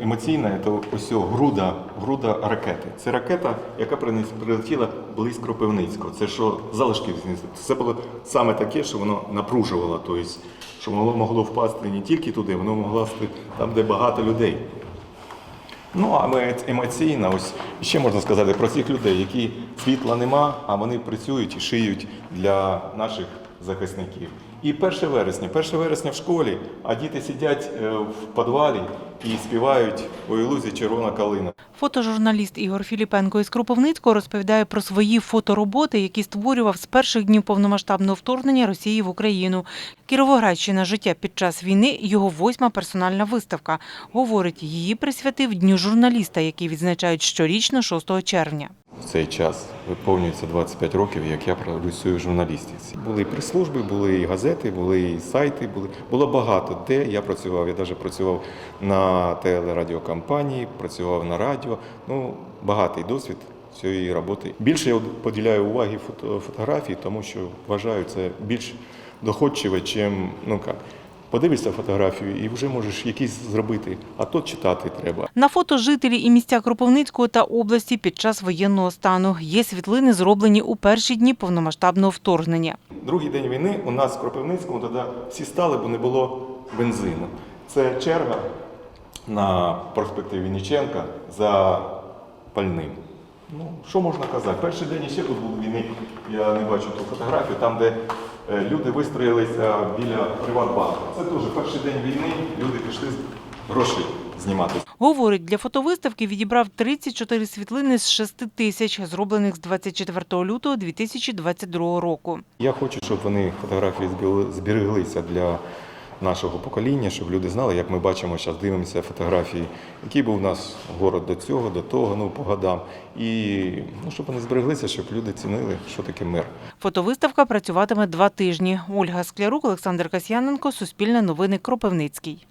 Емоційна це ось груда, груда ракети. Це ракета, яка прилетіла близько Кропивницького. Це що залишки. Це було саме таке, що воно напружувало, тобто, що воно могло впасти не тільки туди, воно могло впасти там, де багато людей. Ну, а ми емоційно, ось ще можна сказати про цих людей, які світла нема, а вони працюють і шиють для наших захисників. І 1 вересня, 1 вересня в школі, а діти сидять е, в підвалі і співають у ілузі червона калина. Фотожурналіст Ігор Філіпенко із Кропивницького розповідає про свої фотороботи, які створював з перших днів повномасштабного вторгнення Росії в Україну. Кіровоградщина життя під час війни його восьма персональна виставка. Говорить, її присвятив Дню журналіста, який відзначають щорічно 6 червня. В цей час виповнюється 25 років, як я працюю в журналістиці. Були прес-служби, були і газети, були і сайти, були було багато де я працював. Я навіть працював на телерадіокомпанії, працював на радіо. Ну, багатий досвід цієї роботи. Більше я поділяю уваги фото, фотографії, тому що вважаю це більш доходчиве, чим ну як. Подивишся фотографію і вже можеш якісь зробити, а то читати треба. На фото жителі і місця Кропивницького та області під час воєнного стану є світлини, зроблені у перші дні повномасштабного вторгнення. Другий день війни у нас в Кропивницькому тоді всі стали, бо не було бензину. Це черга на проспекті Вінниченка за пальним. Ну, що можна казати? Перший день ще тут був війни, я не бачу ту фотографію, там, де е, люди вистроїлися біля Приватбанку. Це теж перший день війни, люди пішли гроші знімати. Говорить, для фотовиставки відібрав 34 світлини з 6 тисяч, зроблених з 24 лютого 2022 року. Я хочу, щоб вони фотографії збереглися для нашого покоління, щоб люди знали, як ми бачимо, зараз дивимося фотографії, який був у нас город до цього, до того, ну по годам. І ну, щоб вони збереглися, щоб люди цінили, що таке мир. Фотовиставка працюватиме два тижні. Ольга Склярук, Олександр Касьяненко, Суспільне новини, Кропивницький.